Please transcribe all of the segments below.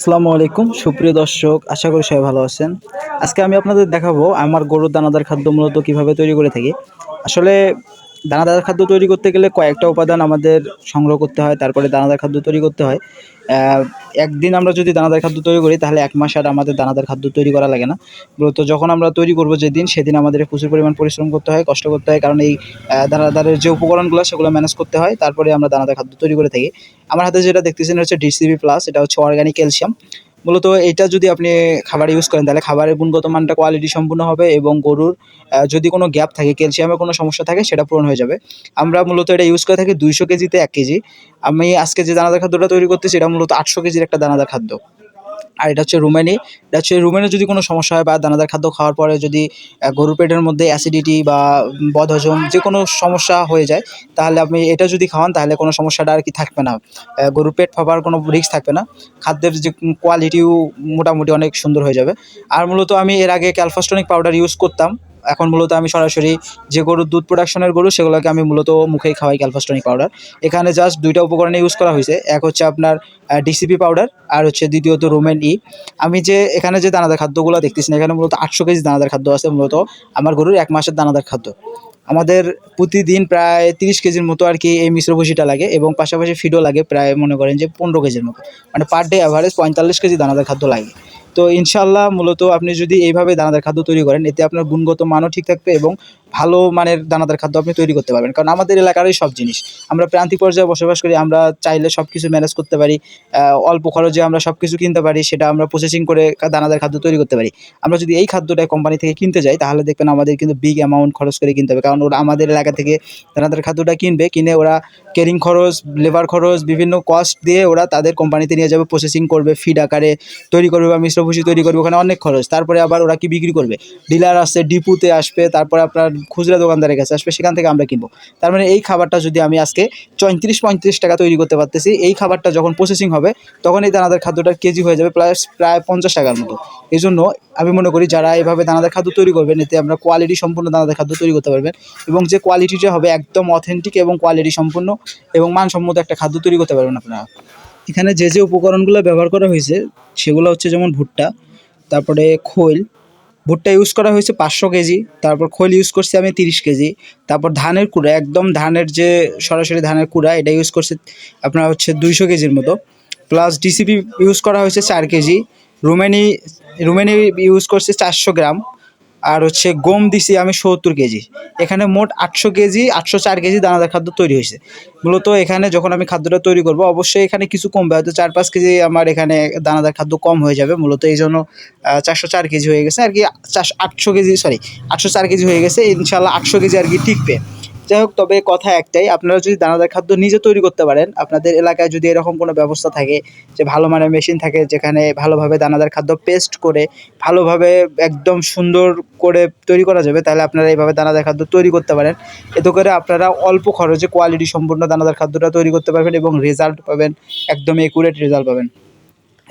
আসসালামু আলাইকুম। সুপ্রিয় দর্শক, আশা করি সবাই ভালো আছেন। আজকে আমি আপনাদের দেখাবো আমার গরুর দানাদার খাদ্য মূলত কীভাবে তৈরি করে থাকি। আসলে দানাদার খাদ্য তৈরি করতে গেলে কয়েকটা উপাদান আমাদের সংগ্রহ করতে হয়, তারপরে দানাদার খাদ্য তৈরি করতে হয়। একদিন আমরা যদি দানাদার খাদ্য তৈরি করি, তাহলে এক মাস আর আমাদের দানাদার খাদ্য তৈরি করা লাগে না। মূলত যখন আমরা তৈরি করব যেদিন, সেদিন আমাদের প্রচুর পরিমাণ পরিশ্রম করতে হয়, কষ্ট করতে হয়, কারণ এই দানাদারের যে উপকরণগুলো, সেগুলো ম্যানেজ করতে হয়, তারপরে আমরা দানাদার খাদ্য তৈরি করে থাকি। আমার হাতে যেটা দেখতেছেন হচ্ছে ডিসিবি প্লাস এটা হচ্ছে অর্গানিক ক্যালসিয়াম মূলত এটা যদি আপনি খাবার ইউজ করেন, তাহলে খাবারের গুণগত মানটা কোয়ালিটি সম্পূর্ণ হবে এবং গরুর যদি কোনো গ্যাপ থাকে ক্যালসিয়ামের কোনো সমস্যা থাকে, সেটা পূরণ হয়ে যাবে। আমরা মূলত এটা ইউজ করে থাকি দুইশো কেজিতে এক কেজি। আমি আজকে যে দানাদার খাদ্যটা তৈরি করতেছি, এটা মূলত আটশো কেজির একটা দানাদার খাদ্য। আর এটা হচ্ছে রুমেনি। এটা হচ্ছে রুমেনে যদি কোনো সমস্যা হয় বা দানাদার খাদ্য খাওয়ার পরে যদি গরুর পেটের মধ্যে অ্যাসিডিটি বা বদহজম যে কোনো সমস্যা হয়ে যায়, তাহলে আপনি এটা যদি খাওয়ান, তাহলে কোনো সমস্যাটা আর কি থাকবে না। গরুর পেট ফাঁপার কোনো রিস্ক থাকবে না। খাদ্যের যে কোয়ালিটিও মোটামুটি অনেক সুন্দর হয়ে যাবে। আর মূলত আমি এর আগে ক্যালফাস্টনিক পাউডার ইউজ করতাম। এখন মূলত আমি সরাসরি যে গরুর দুধ প্রোডাকশনের গরু, সেগুলোকে আমি মূলত মুখেই খাওয়াই ক্যালফাস্টনিক পাউডার এখানে জাস্ট দুইটা উপকরণে ইউজ করা হয়েছে। এক হচ্ছে আপনার ডিসিপি পাউডার আর হচ্ছে দ্বিতীয়ত রোমেন ই আমি যে, এখানে যে দানাদার খাদ্যগুলো দেখতেছি না, এখানে মূলত আটশো কেজি দানাদার খাদ্য আছে মূলত আমার গরুর এক মাসের দানাদার খাদ্য। আমাদের প্রতিদিন প্রায় তিরিশ কেজির মতো আর কি এই মিশ্র ভুষিটা লাগে এবং পাশাপাশি ফিডও লাগে প্রায় মনে করেন যে পনেরো কেজির মতো। মানে পার ডে অ্যাভারেজ পঁয়তাল্লিশ কেজি দানাদার খাদ্য লাগে। তো ইনশাল্লাহ মূলত আপনি যদি এইভাবে দানাদার খাদ্য তৈরি করেন, এতে আপনার গুণগত মানও ঠিক থাকবে এবং ভালো মানের দানাদার খাদ্য আপনি তৈরি করতে পারবেন। কারণ আমাদের এলাকারই সব জিনিস। আমরা প্রান্তিক পর্যায়ে বসবাস করি, আমরা চাইলে সব কিছু ম্যানেজ করতে পারি অল্প খরচে আমরা সব কিছু কিনতে পারি, সেটা আমরা প্রসেসিং করে দানাদার খাদ্য তৈরি করতে পারি। আমরা যদি এই খাদ্যটা কোম্পানি থেকে কিনতে যাই, তাহলে দেখবেন আমাদের কিন্তু বিগ অ্যামাউন্ট খরচ করে কিনতে হবে। কারণ ওরা আমাদের এলাকা থেকে দানাদার খাদ্যটা কিনবে, কিনে ওরা কেরিং খরচ লেবার খরচ, বিভিন্ন কস্ট দিয়ে ওরা তাদের কোম্পানিতে নিয়ে যাবে প্রসেসিং করবে ফিড আকারে তৈরি করবে বা মিশ্র ভুষি তৈরি করবে, ওখানে অনেক খরচ। তারপরে আবার ওরা কি বিক্রি করবে? ডিলার আসছে, ডিপুতে আসবে, তারপরে আপনার খুচরা দোকানদারের কাছে আসবে, সেখান থেকে আমরা কিনবো। তার মানে এই খাবারটা যদি আমি আজকে চৌত্রিশ পঁয়ত্রিশ টাকা তৈরি করতে পারতেছি, এই খাবারটা যখন প্রসেসিং হবে তখন এই দানাদার খাদ্যটার কেজি হয়ে যাবে প্রায় প্রায় পঞ্চাশ টাকার মতো। এই জন্য আমি মনে করি যারা এভাবে দানাদার খাদ্য তৈরি করবেন, এতে আমরা কোয়ালিটি সম্পূর্ণ দানাদার খাদ্য তৈরি করতে পারবেন এবং যে কোয়ালিটিটা হবে একদম অথেন্টিক এবং কোয়ালিটি সম্পূর্ণ এবং মানসম্মত একটা খাদ্য তৈরি করতে পারবেন আপনারা। এখানে যে যে উপকরণগুলো ব্যবহার করা হয়েছে, সেগুলো হচ্ছে যেমন ভুট্টা, তারপরে খৈল। ভুট্টা ইউজ করা হয়েছে পাঁচশো কেজি, তারপর খৈল ইউজ করছি আমি তিরিশ কেজি, তারপর ধানের কুড়া, একদম ধানের যে সরাসরি ধানের কুড়া, এটা ইউজ করছে আপনার হচ্ছে দুইশো কেজির মতো। প্লাস ডিসিপি ইউজ করা হয়েছে চার কেজি রুমেনি রুমেনি ইউজ করছে চারশো গ্রাম। আর হচ্ছে গম দিছি আমি সত্তর কেজি। এখানে মোট আটশো কেজি, আটশো চার কেজি দানাদার খাদ্য তৈরি হয়েছে। মূলত এখানে যখন আমি খাদ্যটা তৈরি করব, অবশ্যই এখানে কিছু কমবে হয়তো চার পাঁচ কেজি আমার এখানে দানাদার খাদ্য কম হয়ে যাবে। মূলত এই জন্য চারশো চার কেজি হয়ে গেছে। আর কি চারশো, আটশো কেজি সরি আটশো চার কেজি হয়ে গেছে। ইনশাল্লাহ আটশো কেজি আর কি টিকবে যাই হোক, তবে কথা একটাই, আপনারা যদি দানাদার খাদ্য নিজে তৈরি করতে পারেন, আপনাদের এলাকায় যদি এরকম কোনো ব্যবস্থা থাকে যে ভালো মানের মেশিন থাকে যেখানে ভালোভাবে দানাদার খাদ্য পেস্ট করে ভালোভাবে একদম সুন্দর করে তৈরি করা যাবে, তাহলে আপনারা এইভাবে দানাদার খাদ্য তৈরি করতে পারেন। এতে করে আপনারা অল্প খরচে কোয়ালিটি সম্পূর্ণ দানাদার খাদ্যটা তৈরি করতে পারবেন এবং রেজাল্ট পাবেন, একদম একুরেট রেজাল্ট পাবেন।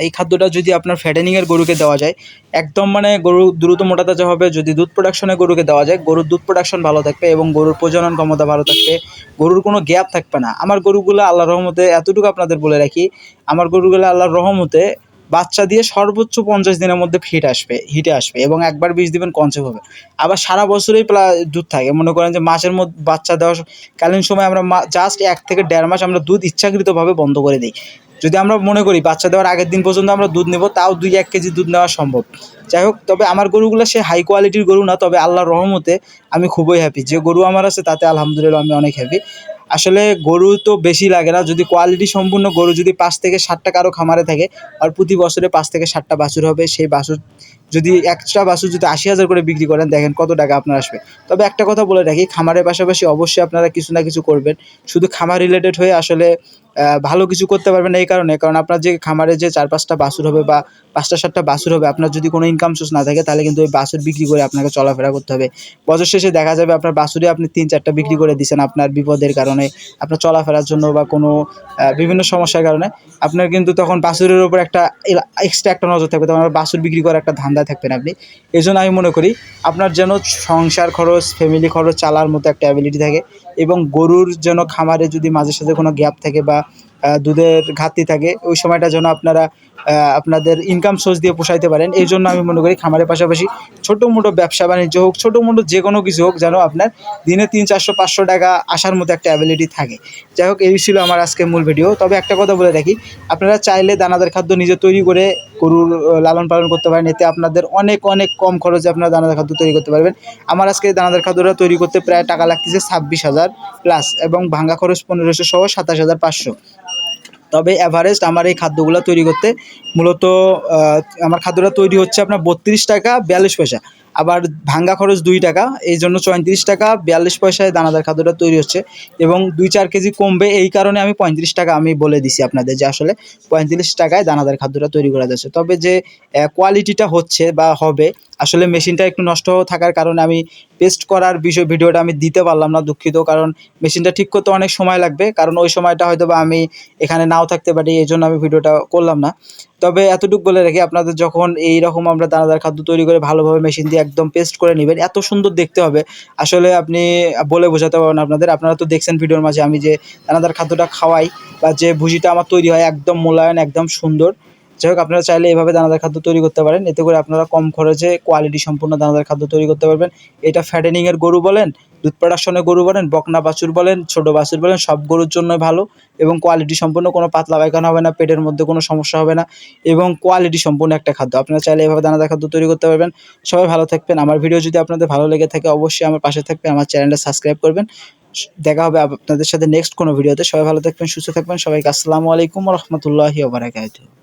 এই খাদ্যটা যদি আপনার ফ্যাটেনিংয়ের গরুকে দেওয়া যায়, একদম মানে গরু দ্রুত মোটা তাজা হবে, যদি দুধ প্রোডাকশনে গরুকে দেওয়া যায়, গরুর দুধ প্রোডাকশন ভালো থাকবে এবং গরুর প্রজনন ক্ষমতা ভালো থাকবে, গরুর কোনো গ্যাপ থাকবে না। আমার গরুগুলো আল্লাহর রহমতে এতটুকু আপনাদের বলে রাখি, আমার গরুগুলো আল্লাহর রহমতে বাচ্চা দিয়ে সর্বোচ্চ পঞ্চাশ দিনের মধ্যে ফিট আসবে হিটে আসবে এবং একবার বীজ দিবেন কনসেপ্ট হবে। আবার সারা বছরেই প্লা দুধ থাকে। মনে করেন যে মাসের মধ্যে বাচ্চা দেওয়ার কালীন সময় আমরা জাস্ট এক থেকে দেড় মাস আমরা দুধ ইচ্ছাকৃতভাবে বন্ধ করে দিই। যদি আমরা মনে করি বাচ্চা দেওয়ার আগের দিন পর্যন্ত আমরা দুধ নেব, তাও দুই এক কেজি দুধ নেওয়া সম্ভব। যাই হোক, তবে আমার গরুগুলো সে হাই কোয়ালিটির গরু না, তবে আল্লাহর রহমতে আমি খুবই হ্যাপি যে গরু আমার আছে, তাতে আলহামদুলিল্লাহ আমি অনেক হ্যাপি আসলে গরু তো বেশি লাগে না, যদি কোয়ালিটি সম্পূর্ণ গরু যদি পাঁচ থেকে ষাটটা কারও খামারে থাকে, আর প্রতি বছরে পাঁচ থেকে ষাটটা বাছুর হবে, সেই বাছুর যদি একটা বাছুর যদি আশি হাজার করে বিক্রি করেন, দেখেন কত টাকা আপনার আসবে। তবে একটা কথা বলে রাখি, খামারের পাশাপাশি অবশ্যই আপনারা কিছু না কিছু করবেন। শুধু খামার রিলেটেড হয়ে আসলে ভালো কিছু করতে পারবেন এই কারণে। কারণ আপনার যে খামারে যে চার পাঁচটা বাছুর হবে বা পাঁচটা, সাতটা বাছুর হবে, আপনার যদি কোনো ইনকাম সোর্স না থাকে, তাহলে কিন্তু ওই বাছুর বিক্রি করে আপনাকে চলাফেরা করতে হবে। বছর শেষে দেখা যাবে আপনার বাছুরে আপনি তিন, চারটা বিক্রি করে দিচ্ছেন আপনার বিপদের কারণে। আপনার চলাফেরার জন্য বা কোনো বিভিন্ন সমস্যার কারণে। আপনার কিন্তু তখন বাছুরের উপর একটা এক্সট্রা একটা নজর থাকবে। তখন বাছুর বিক্রি করার একটা ধান্দা থাকবেন আপনি। এই জন্য আমি মনে করি, আপনার যেন সংসার খরচ ফ্যামিলি খরচ, চালার মতো একটা অ্যাবিলিটি থাকে। এবং গরুর যেন খামারে যদি মাঝে সাঝে কোনো গ্যাপ থাকে বা দুধের ঘাটতি থাকে। ওই সময়টা যেন আপনারা আপনাদের ইনকাম সোর্স দিয়ে পোষাইতে পারেন। এই জন্য আমি মনে করি খামারের পাশাপাশি ছোটো মোটো ব্যবসা বাণিজ্য হোক, ছোটো মোটো যে কোনো কিছু হোক যেন আপনার দিনে তিন, চারশো, পাঁচশো টাকা আসার মতো একটা অ্যাবিলিটি থাকে। যাই হোক, এই ছিল আমার আজকে মূল ভিডিও তবে একটা কথা বলে রাখি, আপনারা চাইলে দানাদার খাদ্য নিজে তৈরি করে গরুর লালন পালন করতে পারেন। এতে আপনাদের অনেক অনেক কম খরচে আপনারা দানাদার খাদ্য তৈরি করতে পারবেন। আমার আজকে দানাদার খাদ্যটা তৈরি করতে প্রায় টাকা লাগতেছে ছাব্বিশ হাজার প্লাস এবং ভাঙ্গা খরচ পনেরোশো সহ সাতাশ হাজার পাঁচশো। তবে অ্যাভারেস্ট আমার এই খাদ্যগুলো তৈরি করতে মূলত আমার খাদ্যটা তৈরি হচ্ছে আপনার বত্রিশ টাকা, বিয়াল্লিশ পয়সা। আবার ভাঙ্গা খরচ দুই টাকা, এই জন্য চৌত্রিশ টাকা, বিয়াল্লিশ পয়সায় দানাদার খাদ্যটা তৈরি হচ্ছে এবং দুই চার কেজি কমবে, এই কারণে আমি পঁয়ত্রিশ টাকা আমি বলে দিছি আপনাদের যে আসলে পঁয়ত্রিশ টাকায় দানাদার খাদ্যটা তৈরি করা যাচ্ছে। তবে যে কোয়ালিটিটা হচ্ছে বা হবে, আসলে মেশিনটা একটু নষ্ট থাকার কারণে আমি পেস্ট করার বিষয়, ভিডিওটা আমি দিতে পারলাম না, দুঃখিত, কারণ মেশিনটা ঠিক করতে অনেক সময় লাগবে, কারণ ওই সময়টা হয়তো বা আমি এখানে নাও থাকতে পারি, এই জন্য আমি ভিডিওটা করলাম না। তবে এতটুকু বলে রাখি, আপনাদের যখন এই রকম আমরা দানাদার খাদ্য তৈরি করে ভালোভাবে মেশিন দিয়ে একদম পেস্ট করে নেবেন। এত সুন্দর দেখতে হবে। আসলে আপনি বলে বোঝাতে পারবেন আপনাদের। আপনারা তো দেখছেন ভিডিওর মাঝে আমি যে দানাদার খাদ্যটা খাওয়াই বা যে ভুজিটা আমার তৈরি হয়, একদম মোলায়েম, একদম সুন্দর। যাই হোক, আপনারা চাইলে এভাবে দানাদার খাদ্য তৈরি করতে পারেন। এতে করে আপনারা কম খরচে কোয়ালিটি সম্পূর্ণ দানাদার খাদ্য তৈরি করতে পারবেন। এটা ফ্যাটেনিংয়ের গরু বলেন, দুধ প্রোডাকশনের গরু বলেন, বকনা বাছুর বলেন, ছোট বাছুর বলেন, সব গরুর জন্য ভালো এবং কোয়ালিটি সম্পূর্ণ কোনো পাতলা পায়খানা হবে না, পেটের মধ্যে কোনো সমস্যা হবে না এবং কোয়ালিটি সম্পূর্ণ একটা খাদ্য। আপনারা চাইলে এভাবে দানাদার খাদ্য তৈরি করতে পারবেন। সবাই ভালো থাকবেন। আমার ভিডিও যদি আপনাদের ভালো লেগে থাকে, অবশ্যই আমার পাশে থাকবেন, আমার চ্যানেলটা সাবস্ক্রাইব করবেন। দেখা হবে আপনাদের সাথে নেক্সট কোনো ভিডিওতে সবাই ভালো থাকবেন, সুস্থ থাকবেন। সবাইকে আসসালামু আলাইকুম রহমতুল্লাহি ওবারাকাতুহু